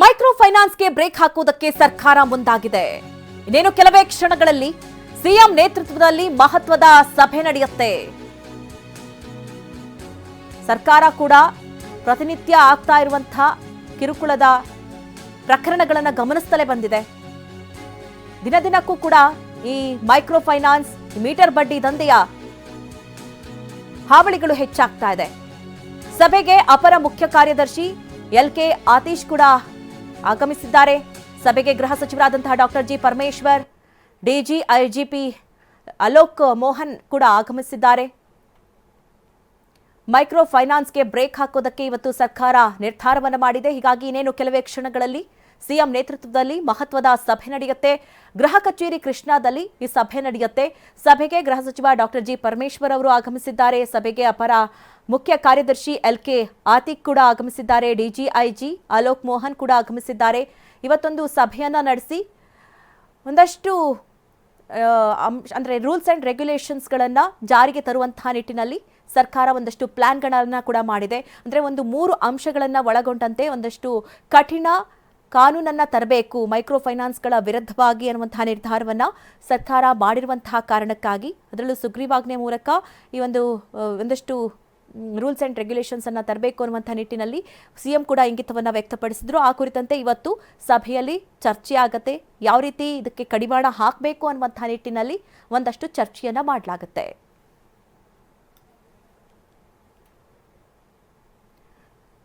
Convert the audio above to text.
Micro ಫೈನಾನ್ಸ್ಗೆ break ಹಾಕುವುದಕ್ಕೆ ಸರ್ಕಾರ ಮುಂದಾಗಿದೆ. ಇನ್ನೇನು ಕೆಲವೇ ಕ್ಷಣಗಳಲ್ಲಿ ಸಿಎಂ ನೇತೃತ್ವದಲ್ಲಿ ಮಹತ್ವದ ಸಭೆ ನಡೆಯುತ್ತೆ. ಸರ್ಕಾರ ಕೂಡ ಪ್ರತಿನಿತ್ಯ ಆಗ್ತಾ ಇರುವಂತಹ ಕಿರುಕುಳದ ಪ್ರಕರಣಗಳನ್ನು ಗಮನಿಸ್ತಲೇ ಬಂದಿದೆ. ದಿನ ದಿನಕ್ಕೂ ಕೂಡ ಈ ಮೈಕ್ರೋ ಫೈನಾನ್ಸ್ ಮೀಟರ್ ಬಡ್ಡಿ ದಂಧೆಯ ಹಾವಳಿಗಳು ಹೆಚ್ಚಾಗ್ತಾ ಇದೆ. ಸಭೆಗೆ ಅಪರ ಮುಖ್ಯ ಕಾರ್ಯದರ್ಶಿ ಎಲ್ ಕೆ ಆತೀಶ್ ಕೂಡ ಆಗಮಿಸಿದ್ದಾರೆ. ಸಭೆಗೆ ಗೃಹ ಸಚಿವರಾದಂತಹ doctor G Parameshwar, DG IGP Alok Mohan ಕೂಡ ಆಗಮಿಸಿದ್ದಾರೆ. ಮೈಕ್ರೋ ಫೈನಾನ್ಸ್ಗೆ ಬ್ರೇಕ್ ಹಾಕೋದಕ್ಕೆ ಇವತ್ತು ಸರ್ಕಾರ ನಿರ್ಧಾರವನ್ನು ಮಾಡಿದೆ. ಹೀಗಾಗಿ ಇನ್ನೇನು ಕೆಲವೇ ಕ್ಷಣಗಳಲ್ಲಿ ಸಿಎಂ ನೇತೃತ್ವದಲ್ಲಿ ಮಹತ್ವದ ಸಭೆ ನಡೆಯುತ್ತೆ. ಗೃಹ ಕಚೇರಿ ಕೃಷ್ಣಾದಲ್ಲಿ ಈ ಸಭೆ ನಡೆಯುತ್ತೆ. ಸಭೆಗೆ ಗೃಹ ಸಚಿವ ಡಾಕ್ಟರ್ ಜಿ ಪರಮೇಶ್ವರ್ ಅವರು ಆಗಮಿಸಿದ್ದಾರೆ. ಸಭೆಗೆ ಅಪರ ಮುಖ್ಯ ಕಾರ್ಯದರ್ಶಿ ಎಲ್ ಕೆ ಆತಿಕ್ ಕೂಡ ಆಗಮಿಸಿದ್ದಾರೆ. ಡಿಜಿಐಜಿ ಅಲೋಕ್ ಮೋಹನ್ ಕೂಡ ಆಗಮಿಸಿದ್ದಾರೆ. ಇವತ್ತೊಂದು ಸಭೆಯನ್ನ ನಡೆಸಿ ಒಂದಷ್ಟು ಅಂದ್ರೆ ರೂಲ್ಸ್ ಆ್ಯಂಡ್ ರೆಗ್ಯುಲೇಷನ್ಸ್ಗಳನ್ನು ಜಾರಿಗೆ ತರುವಂತಹ ನಿಟ್ಟಿನಲ್ಲಿ ಸರ್ಕಾರ ಒಂದಷ್ಟು ಪ್ಲ್ಯಾನ್ಗಳನ್ನು ಕೂಡ ಮಾಡಿದೆ. ಅಂದರೆ ಒಂದು ಮೂರು ಅಂಶಗಳನ್ನು ಒಳಗೊಂಡಂತೆ ಒಂದಷ್ಟು ಕಠಿಣ ಕಾನೂನನ್ನು ತರಬೇಕು, ಮೈಕ್ರೋ ಫೈನಾನ್ಸ್ಗಳ ವಿರುದ್ಧವಾಗಿ ಅನ್ನುವಂತಹ ನಿರ್ಧಾರವನ್ನು ಸರ್ಕಾರ ಮಾಡಿರುವಂತಹ ಕಾರಣಕ್ಕಾಗಿ. ಅದರಲ್ಲೂ ಸುಗ್ರೀವಾಜ್ಞೆ ಮೂಲಕ ಈ ಒಂದು ಒಂದಷ್ಟು ರೂಲ್ಸ್ ಆ್ಯಂಡ್ ರೆಗ್ಯುಲೇಷನ್ಸ್ ಅನ್ನ ತರಬೇಕು ಅನ್ನುವಂಥ ನಿಟ್ಟಿನಲ್ಲಿ ಸಿಎಂ ಕೂಡ ಇಂಗಿತವನ್ನ ವ್ಯಕ್ತಪಡಿಸಿದ್ರು. ಆ ಕುರಿತಂತೆ ಇವತ್ತು ಸಭೆಯಲ್ಲಿ ಚರ್ಚೆ ಆಗತ್ತೆ. ಯಾವ ರೀತಿ ಇದಕ್ಕೆ ಕಡಿವಾಣ ಹಾಕಬೇಕು ಅನ್ನುವಂಥ ನಿಟ್ಟಿನಲ್ಲಿ ಒಂದಷ್ಟು ಚರ್ಚೆಯನ್ನ ಮಾಡಲಾಗುತ್ತೆ.